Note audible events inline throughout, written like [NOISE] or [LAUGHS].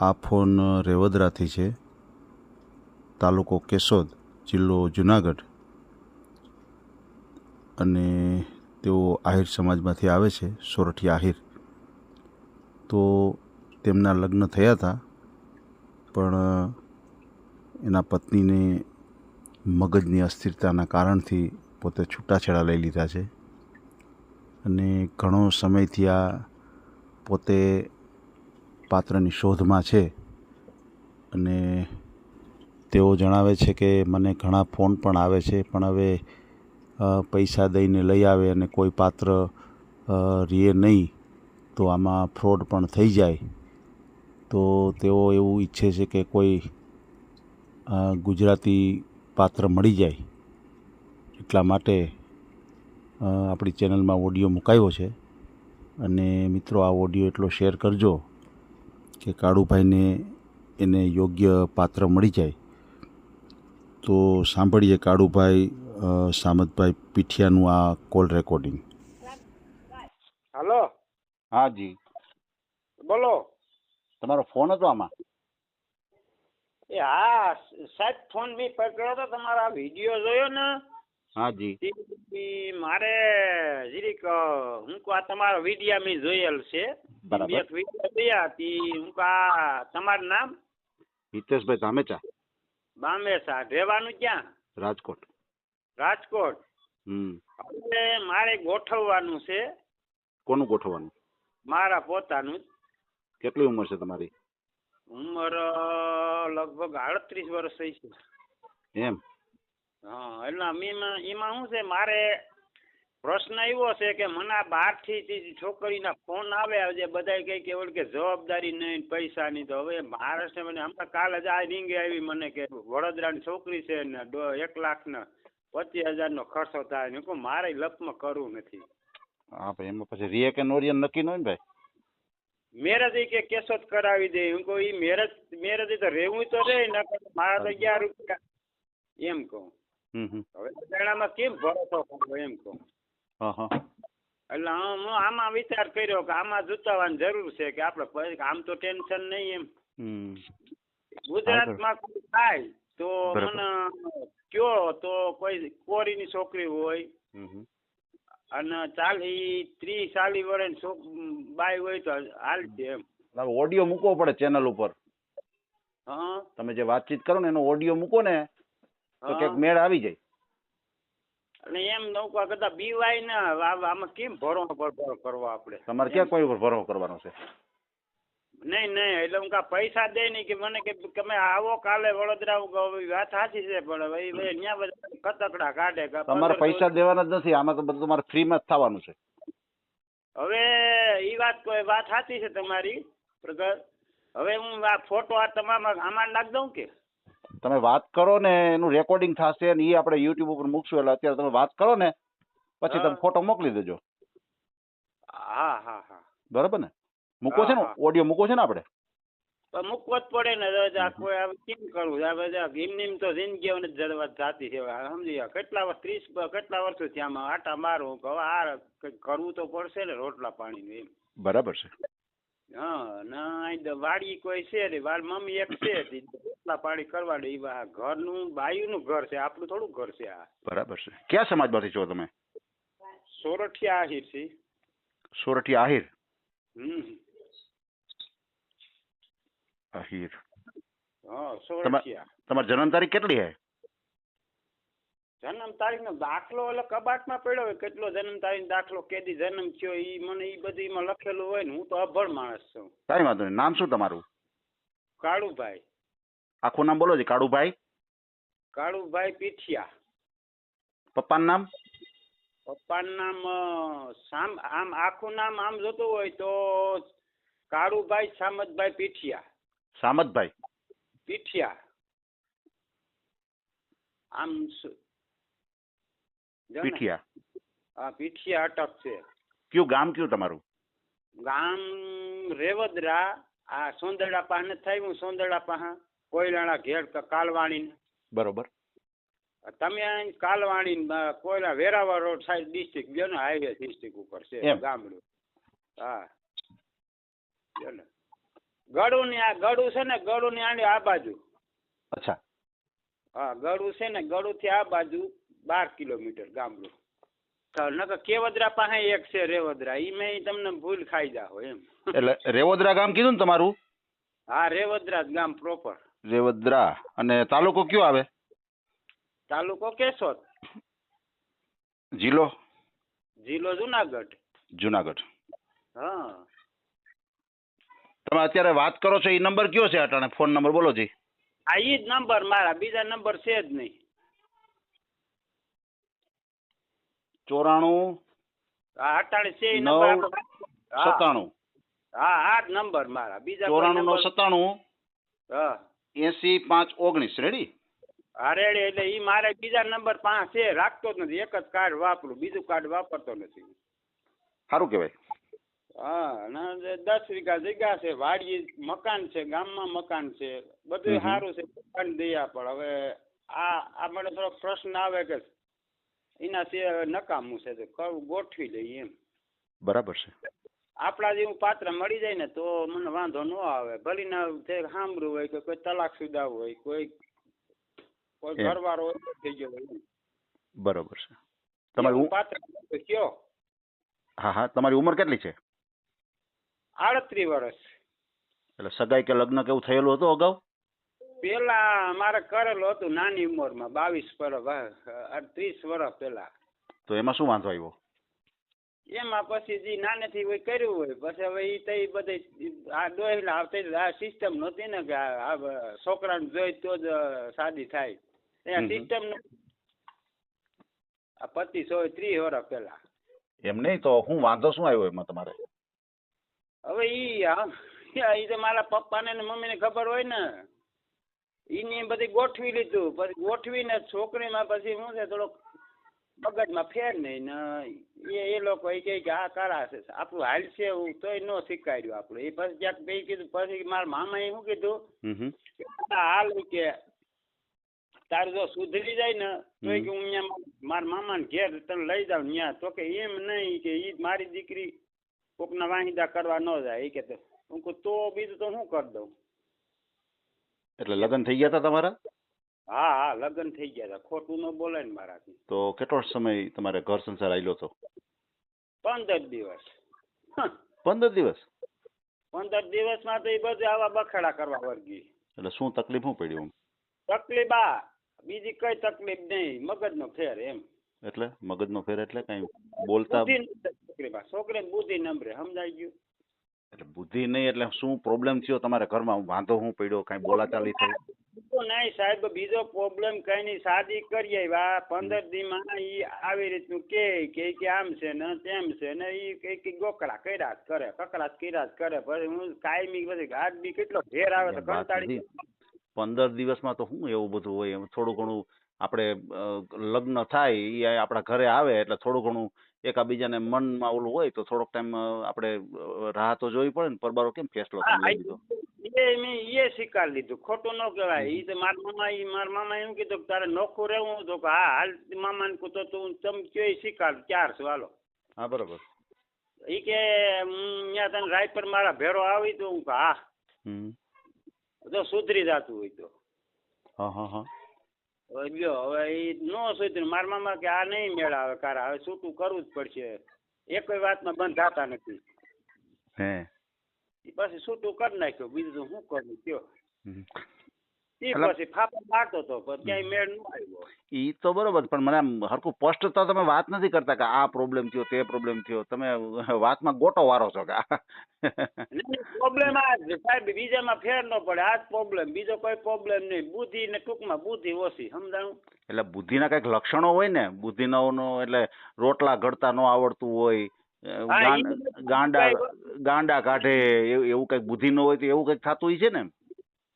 આ ફોન રેવદરાથી છે. તાલુકો કેશોદ, જિલ્લો જુનાગઢ. અને તેઓ આહિર સમાજમાંથી આવે છે સોરઠી આહિર. તો તેમના લગ્ન થયા હતા, પણ એના પત્નીને મગજની અસ્થિરતાના કારણથી પોતે છૂટાછેડા લઈ લીધા છે. અને ઘણો સમયથી આ પોતે પાત્રની શોધમાં છે. અને તેઓ જણાવે છે કે મને ઘણા ફોન પણ આવે છે, પણ હવે પૈસા દઈને લઈ આવે અને કોઈ પાત્ર રીએ નહીં, તો આમાં ફ્રોડ પણ થઈ જાય. તો તેઓ એવું ઈચ્છે છે કે કોઈ ગુજરાતી પાત્ર મળી જાય. એટલા માટે આપણી ચેનલમાં ઓડિયો મુકાયો છે. અને મિત્રો, આ ઓડિયો એટલો શેર કરજો. કે કાળુભાઈને એને યોગ્ય પાત્ર મળી જાય તો સાંભળીએ કાળુભાઈ સામતભાઈ પીઠિયાનું આ કોલ રેકોર્ડિંગ. હાલો. હા જી. બોલો. તમારો ફોન હતો આમાં? એ હા સાહેબ ફોન મેં પકડ્યો તો તમારા વીડિયો જોયો ને. હા જી. મારે જીરીક હું કહું આ તમારો વિડિયા મેં જોયેલ છે. બરાબર. વીડિયો જોયા તી હું કહું આ તમારું નામ? હિતેશભાઈ ધામેચા. બામેસા રહેવાનું ક્યાં? રાજકોટ. રાજકોટ. હમ. હવે મારે ગોઠવવાનું છે. કોનું ગોઠવવાનું? મારા પોતાનું કેટલી ઉંમર છે તમારી? ઉંમર લગભગ આડત્રીસ વર્ષ થઈ છે. એમ? હા એટલે એમાં એમાં શું છે મારે પ્રશ્ન એવો છે કે મને આ બહારથી છોકરીના ફોન આવે જે બધા કહે કે ઓલી કે જવાબદારી નહીં ને પૈસાની તો હવે મહારાષ્ટ્ર મને હમણાં કાલે જ આ રીંગે આવી મને કે વડોદરાની છોકરી છે ને એક લાખ ને પચીસ હજારનો ખર્ચો થાય ને કહું મારે લપમાં કરવું નથી. હા ભાઈ એમાં પછી રિયા કે નોરિયન નક્કી ન હોય ને ભાઈ? મેરેજ કે કેસો જ કરાવી દે હું કહું મેરેજ મેરેજ તો રહેવું તો રહે ને મારા તો અગિયાર રૂપિયા એમ કહું. હવે બધામાં કેમ ભરોસો કરવો એમ કહું. એટલે હું આમાં વિચાર કર્યો કે આમાં જુતાવાની જરૂર છે કે આપણે આમ તો ટેન્શન નહીં એમ. ગુજરાતમાં કોઈ થાય તો. મને કયો તો કોઈ કોરીની છોકરી હોય. અને ચાલી ત્રીસ ચાલી વડે બાય હોય તો હાલશે એમ. ઓડિયો મૂકવો પડે ચેનલ ઉપર. હા. તમે જે વાતચીત કરો ને એનો ઓડિયો મૂકો ને તો. ક્યાંક મેળ આવી જાય. અને એમ નૌકા કદા બીવાય ને આમાં કેમ ભરો ભરો કરવો આપણે? તમારે ક્યાં કોઈ ઉપર ભરો કરવાનો છે? નહીં નહીં એટલે હું કા પૈસા દે નહીં કે મને કે તમે આવો કાલે વડોદરા વાત સાચી છે પણ ભાઈ ન્યા બધા કતકડા કાઢે તમારે પૈસા દેવાના જ નથી આમાં તો બધું તમારે ફ્રીમાં જ થવાનું છે. હવે ઈ વાત કોઈ વાત સાચી છે તમારી પ્રગટ હવે હું આ ફોટો આ તમામ આમાં નાખ દઉં કે? તમે વાત કરો ને એનું રેકોર્ડિંગ થશે ને એ આપણે યુટ્યુબ ઉપર મૂકશું એટલે અત્યારે તમે વાત કરો ને પછી તમે ફોટો મોકલી દેજો. હા હા હા. બરાબર ને? મૂકો છે ને. ઓડિયો મૂકો છે ને આપણે? પણ મૂકવો જ પડે ને કેમ કરવું? આ એમ એમ તો જિંદગીઓને જ વાત જાતી છે. હવે સમજી કેટલા વર્ષ ત્રીસ કેટલા વર્ષો થયા આમાં આટા મારું હવે આ કરવું તો પડશે ને રોટલા પાણીનું એમ. બરાબર છે. ના અહીં તો વાડી કોઈ છે નહીં. વાડ મમ્મી એક છે તે રોટલા પાણી કરવા દે. ઈ આ ઘરનું બાયુનું ઘર છે. આપણું થોડું ઘર છે આ. બરાબર છે. કયા સમાજમાંથી છો તમે? સોરઠિયા આહિર છે. સોરઠી આહિર? હમ. આહિર. હા સોરઠિયા. તમારી જન્મ તારીખ કેટલી હે? જન્મ તારીખનો દાખલો એટલે કબાટમાં પડ્યો હોય કેટલો જન્મ તારીખ દાખલો કેદી જન્મ થયો એ મને એ બધીમાં લખેલું હોય ને હું તો અભણ માણસ છું. કાંઈ વાંધો નહીં. નામ શું તમારું? કાળુભાઈ. આખું નામ બોલો છે કાળુભાઈ. કાળુભાઈ પીઠિયા. પપ્પાનું નામ? પપ્પાનું નામ સામ આમ આખું નામ આમ જોતું હોય તો કાળુભાઈ સામતભાઈ પીઠિયા. સામતભાઈ. પીઠિયા. આમ ને, પીઠિયા. હા પીઠિયા અટક છે. કયું ગામ કયું તમારું? ગામ રેવદરા આ સોંદરડા પાસે થાય હું સોંદરડા પાસે. કોયલાણા ઘેર કાલવાણી બરોબર. તમે અહીં કાલવાણી કોયલા વેરાવા રોડ સાઈડ ડિસ્ટ્રિક્ટ ગયો ને હાઈવે ડિસ્ટ્રિક્ટ ઉપર છે ગામડું. હા. ને. ગળું ની આ ગળું છે ને ગળું ની આની આ બાજુ. અચ્છા. હા ગળું છે ને ગળું થી આ બાજુ બાર કિલોમીટર ગામડું. તો નકર કેવદરા પાસે એક છે રેવદરા. ઈ મેં તમને ભૂલ ખાઈ જાઓ એમ. એટલે રેવદરા ગામ કીધું ને તમારું? હા રેવદરા જ ગામ પ્રોપર રેવદરા. અને તાલુકો કયો આવે? તાલુકો કેશોદ. જિલ્લો? જિલ્લો જુનાગઢ. જુનાગઢ. હા. તમે અત્યારે વાત કરો છો એ નંબર કયો છે અટાણે? ફોન નંબર બોલો જી. આ ઈ જ નંબર મારા. બીજા નંબર છે જ નહીં. ચોરાણું આ અટાણે છે નવ, નંબર આપણો. હા. સત્તાણું. હા આ જ નંબર મારા. બીજા ચોરાણું નો સત્તાણું. હા. એસી પાંચ ઓગણીસ. રેડી હા રેડી એટલે ઈ મારે બીજા નંબર પાંચ છે રાખતો જ નથી. એક જ કાર્ડ વાપરું બીજું કાર્ડ વાપરતો નથી. સારું કહેવાય. હા દસ વીઘા જગ્યા છે વાડી મકાન છે ગામમાં મકાન છે બધું. સારું છે મકાન દયા પણ. હવે આ આ મને થોડો પ્રશ્ન આવે કે એના સિવાય નકામું છે તો ગોઠવી લઈએ એમ. બરાબર છે. આપણા જેવું પાત્ર મળી જાય ને તો મને વાંધો ન આવે. ભલે ના તે સાંભળ્યું હોય કે કોઈ તલાક સુધા હોય કોઈ કોઈ ઘરવાળો હોય થઈ ગયો હોય બરોબર છે. તમારી પાત્ર કયો હા હા. તમારી ઉંમર કેટલી છે? આડત્રીસ વર્ષ. એટલે સગાઈ કે લગ્ન કેવું થયેલું હતું અગાઉ? પેલા મારે કરેલું હતું નાની ઉંમરમાં બાવીસ વર્ષ ત્રીસ વર્ષ પેલા. તો એમાં શું વાંધો આવ્યો? એમાં પછી જે નાનેથી હોય કર્યું હોય પછી હવે એ તો બધે આ ડોહેલા આવતી આ સિસ્ટમ નહોતી ને કે આ છોકરાને જોઈ તો જ શાદી થાય. એ. સિસ્ટમ આ પચીસ હોય ત્રીસ વર્ષ પેલા. એમ નહીં તો હું વાંધો શું આવ્યો એમાં તમારે? હવે ઈ ઈ તો મારા પપ્પાને ને મમ્મીને ખબર હોય ને. ઈને બધી ગોઠવી લીધું. પછી ગોઠવીને છોકરીમાં પછી શું છે થોડોક મગજમાં ફેર નહીં ને એ એ લોકો એ કહે કે આ કરાશે આપણું હાલશે એવું તોય ન શીખવાડ્યું આપણું. એ પછી ક્યાંક બે કીધું પછી મારા મામાએ શું કીધું? કે હાલ કે તારે જો સુધરી જાય ને તો. કે હું અહીંયા મારા મામાને ઘેર તને લઈ જાઉં ત્યાં તો કે એમ નહીં કે એ મારી દીકરી કોકના વાહિદા કરવા ન જાય. એ કે તો હું કહું તો બીજું તો હું કરી દઉં? એટલે લગ્ન થઈ ગયા હતા તમારા? હા હા લગ્ન થઈ ગયા હતા ખોટું ન બોલાય ને મારાથી. તો કેટલો સમય તમારે ઘર સંસાર આવેલો હતો? પંદર દિવસ. પંદર દિવસ? પંદર દિવસમાં તો એ બધું આવા બખાડા કરવા વર્ગી એટલે શું તકલીફ શું પડી આમ તકલીફ આ બીજી કઈ તકલીફ નહીં મગજનો ફેર એમ. એટલે મગજનો ફેર એટલે કઈ બોલતા છોકરીને બુદ્ધિ નંબરે સમજાઈ ગયું? એટલે બુદ્ધિ નહીં એટલે શું પ્રોબ્લેમ થયો? તમારા ઘરમાં વાંધો શું પડ્યો? કઈ બોલાચાલી થઈ? તો નહીં સાહેબ બીજો પ્રોબ્લેમ કઈ નહીં. શાદી કરી આવ્યા. પંદર દીમાં ઈ આવી રીતનું કે કે કે આમ છે ને તેમ છે ને ઈ કે કે ગોકળા કર્યા જ કરે કકડા કર્યા જ કરે. પછી હું કાયમી પછી આજ બી કેટલો ઘેર આવે તો કંટાળી. પંદર દિવસમાં તો શું એવું બધું હોય એમ થોડું ઘણું આપણે લગ્ન થાય એ આપણા ઘરે આવે એટલે થોડું ઘણું એકાબીજાને મનમાં ઓલું હોય તો થોડોક ટાઈમ આપણે રાહ તો જોવી પડે ને પરબારો કેમ ફેસલો લઈ લીધો? એ મેં એ સ્વીકાર લીધું. ખોટું ન કહેવાય. એ તો મારા મામા એ મારા મામા એમ કીધું કે તારે નોખું રહેવું તો કે હા હાલ મામાને ને તો તું તમ કયો સ્વીકાર? ચાર છો હાલો. હા બરોબર. ઈ કે હું ત્યાં તને રાયપર મારા ભેરો આવી તો હું હા. તો સુધરી જતું હોય તો. લ્યો હવે ઈ નો સુધરી મારા મામા કે આ નહીં મેળાવે કારા હવે છૂટું કરવું જ પડશે. એકેય વાતમાં બંધાતા નથી. હે. પછી છૂટું કરી નાખ્યું બીજું શું કરવું કયો. ઈ પછી ફાફા મારતો તો પણ ક્યાંય મેળ ન આવ્યો. ઈ તો બરોબર પણ મને આમ હરખું સ્પષ્ટ તો તમે વાત નથી કરતા કે આ પ્રોબ્લેમ થયો તે પ્રોબ્લેમ થયો. તમે વાતમાં ગોટો વારો છો કે પ્રોબ્લેમ આ સાહેબ બીજામાં ફેર ન પડે. આ જ પ્રોબ્લેમ બીજો કોઈ પ્રોબ્લેમ નહીં. બુદ્ધિ ને ટૂંકમાં બુદ્ધિ ઓછી સમજાણું? એટલે બુદ્ધિના કંઈક લક્ષણો હોય ને બુદ્ધિનો એટલે રોટલા ઘડતા ન આવડતું હોય ગાંડ- ગાંડા કાઢે એવું એવું કંઈક બુદ્ધિ ન હોય તો એવું કંઈક થતું હોય છે ને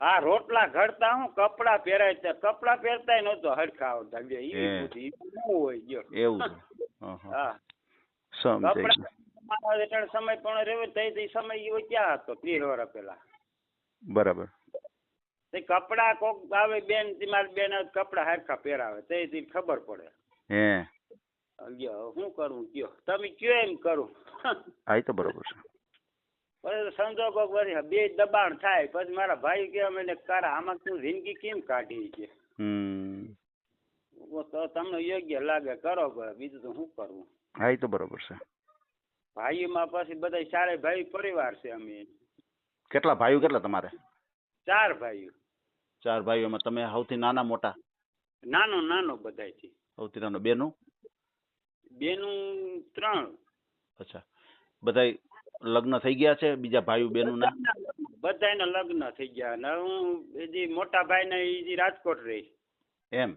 હા રોટલા ઘડતા હું કપડા પહેરાય છે કપડા પહેરતા નહોતો હરખા આવતા. બે ઈ હે. બુદ્ધિ હોય ગયો એવું [LAUGHS] હં, હં. હા. સમજાય ગયું. સમય પણ તઈ તઈ સમય એવો ક્યાં હતો ત્રીસ વર્ષ પેલા બરાબર. તે કપડા કોક આવે બેનથી મારી બેન કપડા હરખા પહેરાવે. તે તઈ ખબર પડે. હે. ગયો કરું? કયો તમે કયો એમ કરું. હા તો બરોબર છે. પછી સંજોગો વળી બે દબાણ થાય પછી મારા ભાઈ કે અમે કારા આમાં તું જિંદગી કેમ કાઢી છે? હમ. તો તમને યોગ્ય લાગે કરો બીજું તો શું કરવું હા એ તો બરોબર છે. ભાઈઓમાં પછી બધા ચારે ભાઈ પરિવાર છે અમે. કેટલા ભાઈઓ કેટલા તમારે? ચાર ભાઈઓ. ચાર ભાઈઓમાં તમે સૌથી નાના મોટા? નાનો નાનો બધાયથી સૌથી નાનો બેનું? બેનું ત્રણ. અચ્છા. બધાય લગ્ન થઈ ગયા છે બીજા ભાઈ બેનું ના બધાયના લગ્ન થઈ ગયા ને હું જે મોટા ભાઈ ને ઈ રાજકોટ રહી. એમ?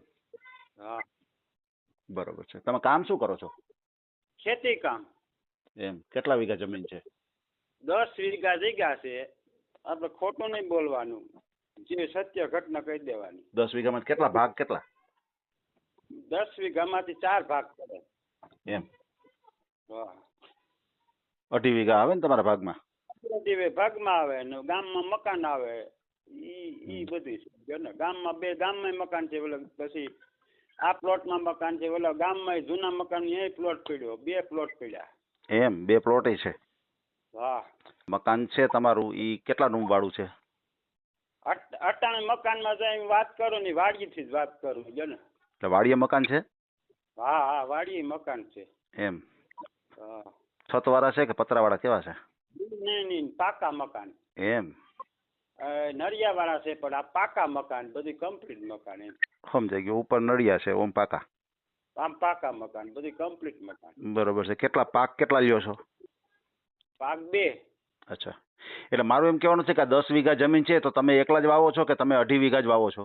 હા. બરોબર છે. તમે કામ શું કરો છો? ખેતી કામ. એમ? કેટલા વીઘા જમીન છે? દસ વીઘા જગ્યા છે. આપણે ખોટું નહીં બોલવાનું. જે સત્ય ઘટના કહી દેવાની. દસ વીઘામાં કેટલા ભાગ કેટલા? દસ વીઘામાંથી ચાર ભાગ પડે એમ? હા. અઢી વીઘા આવે ને તમારા ભાગમાં? અઢી ભાગમાં આવે ને ગામમાં મકાન આવે. ઈ ઈ બધી છે. ને ગામમાં બે ગામમાં મકાન છે ઓલા પછી આ પ્લોટમાં મકાન છે ઓલા ગામમાં જૂના મકાન એ પ્લોટ પડ્યો બે પ્લોટ પડ્યા. એમ બે પ્લોટ છે. વાહ મકાન છે તમારું ઈ કેટલા રૂમ વાળું છે? અટ- અટાણે મકાનમાં જાય વાત કરો ને વાડીથી જ વાત કરું જો ને. એટલે વાડીએ મકાન છે? હા હા વાડીએ મકાન છે. એમ. હા. છત વાળા છે કે પતરા વાળા કેવા છે? નહીં નહીં પાકા મકાન. એમ. નળિયા વાળા છે પણ આ પાકા મકાન બધું કમ્પ્લીટ મકાન એમ. સમજાઈ ગયું. ઉપર નળિયા છે ઓમ પાકા. આમ પાકા મકાન બધું કમ્પ્લીટ મકાન. બરોબર છે. કેટલા પાક કેટલા લ્યો છો? પાક બે. અચ્છા. એટલે મારું એમ કહેવાનું છે કે દસ વીઘા જમીન છે તો તમે એકલા જ વાવો છો કે તમે અઢી વીઘા જ વાવો છો?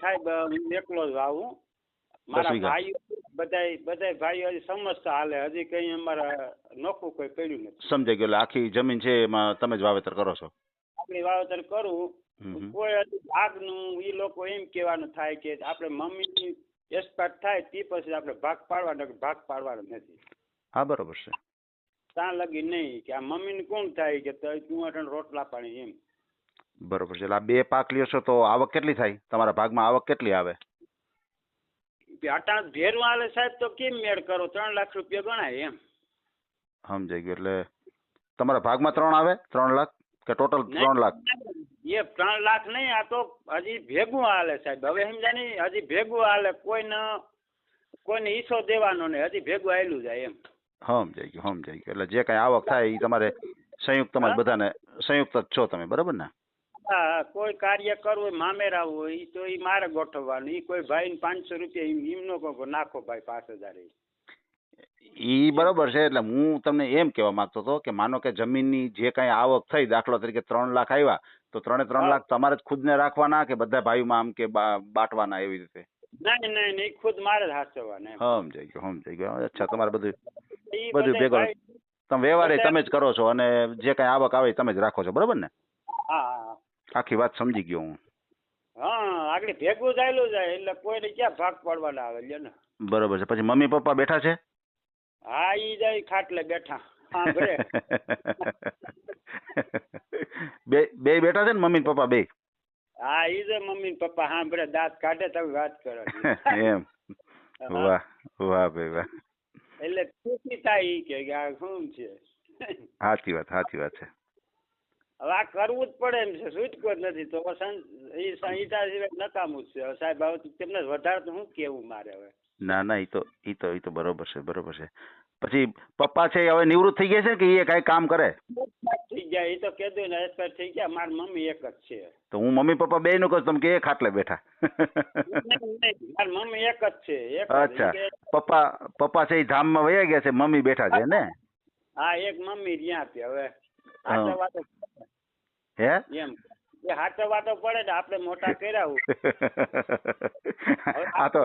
સાહેબ હું એકલો જ આવું મારા ભાઈઓ બધાય બધાય ભાઈઓ હજી સમજતા હાલે. હજી કઈ અમારા નોખું કોઈ પડ્યું નથી. સમજાઈ ગયું. એટલે આખી જમીન છે એમાં તમે જ વાવેતર કરો છો? આપણે વાવેતર કરું. કોઈ હજી ભાગનું ઈ લોકો એમ કહેવાનું થાય કે આપણે મમ્મી એક્સપાયર થાય તે પછી આપણે ભાગ પાડવાનો કે ભાગ પાડવાનો નથી. હા બરોબર છે. ત્યાં લગી નહીં કે આ મમ્મીને કોણ થાય કે તો અટણ રોટલા પાણી એમ. બરોબર છે. એટલે આ બે પાક લ્યો છો તો આવક કેટલી થાય? તમારા ભાગમાં આવક કેટલી આવે? અટાણ ભેરું હાલે સાહેબ તો કેમ મેળ કરો? ત્રણ લાખ રૂપિયા ગણાય એમ. સમજાઈ ગયું. એટલે તમારા ભાગમાં ત્રણ આવે? ત્રણ લાખ કે ટોટલ ત્રણ લાખ? એ ત્રણ લાખ નહીં આ તો હજી ભેગું હાલે સાહેબ. હવે સમજાય નહીં હજી ભેગું હાલે. કોઈને કોઈને હિસ્સો દેવાનો નહીં હજી ભેગું આવેલું જાય એમ. સમજાઈ ગયું સમજાઈ ગયું. એટલે જે કાંઈ આવક થાય એ તમારે સંયુક્તમાં તમારે? બધાને સંયુક્ત જ છો તમે બરાબર ને? હા કોઈ કાર્ય કરવું હોય મામેરા હોય તો એ મારે ગોઠવવાનું. એ કોઈ ભાઈને પાંચસો રૂપિયા એમનો નાખો ભાઈ પાંચ હજાર એ. ઈ બરોબર છે એટલે હું તમને એમ કહેવા માંગતો હતો કે માનો કે જમીનની જે કાંઈ આવક થઈ દાખલો તરીકે ત્રણ લાખ આવ્યા તો ત્રણે ત્રણ લાખ તમારે જ ખુદને રાખવાના કે બધા ભાઈઓમાં આમ કે બાટવાના એવી રીતે? નહીં નહીં નહીં ખુદ મારે જ હાચવવાના સમજાઈ ગયો સમજાઈ ગયો. અચ્છા તમારે બધું બધું ભેગું. તમે વ્યવહાર તમે જ કરો છો અને જે કાંઈ આવક આવે તમે જ રાખો છો બરોબર ને? હા. આખી વાત સમજી ગયો હું. હા આગળ ભેગું જાયેલું જાય એટલે કોઈને ક્યાં ભાગ પાડવાના આવે લ્યો ને. બરોબર છે. પછી મમ્મી પપ્પા બેઠા છે? હા ઈ જાય ખાટલે બેઠા. બે બે બેઠા છે ને મમ્મી પપ્પા બે? હા ઈ જાય મમ્મી પપ્પા હા ભલે દાંત કાઢે તમે વાત કરો. [LAUGHS] એમ. વાહ વાહ ભાઈ વાહ. એટલે ખુશી થાય ઈ કે કે આ શું છે? સાચી વાત સાચી વાત છે. હવે આ કરવું જ પડે એમ છે. છૂટકો જ નથી. તો એ સંહિતા સિવાય નકામું જ છે. હવે સાહેબ હવે તેમને વધારે તો શું કેવું મારે હવે? ના ના એ તો એ તો ઈ તો બરોબર છે બરોબર છે. પછી પપ્પા છે હવે નિવૃત્ત થઈ ગયા છે કે એ કાંઈ કામ કરે? થઈ ગયા. એ તો કીધું ને એક્સપાયર થઈ ગયા. મારી મમ્મી એક જ છે. તો હું મમ્મી પપ્પા બે નું કહું તમે કે એ ખાટલે બેઠા. મારી મમ્મી એક જ છે. એક. અચ્છા. પપ્પા પપ્પા છે એ ધામમાં વયા ગયા છે મમ્મી બેઠા છે ને? હા એક મમ્મી રહ્યા હતી હવે. આ વાતો હે? એમ. એ હાચો વાતો પડે ને આપણે મોટા કર્યા આ તો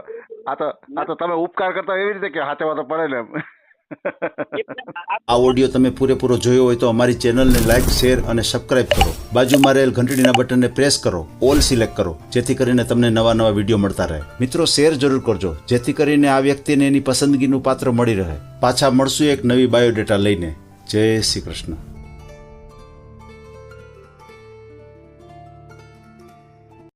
આ તો આ તો તમે ઉપકાર કરતા એવી રીતે કે સાચવા તો પડે ને આ ઓડિયો તમે પૂરેપૂરો જોયો હોય તો અમારી ચેનલને લાઇક શેર અને સબસ્ક્રાઇબ કરો. બાજુમાં રહેલ ઘંટડીના બટનને પ્રેસ કરો ઓલ સિલેક્ટ કરો જેથી કરીને તમને નવા નવા વીડિયો મળતા રહે. મિત્રો શેર જરૂર કરજો જેથી કરીને આ વ્યક્તિને એની પસંદગીનું પાત્ર મળી રહે. પાછા મળશું એક નવી બાયોડેટા લઈને. જય શ્રી કૃષ્ણ.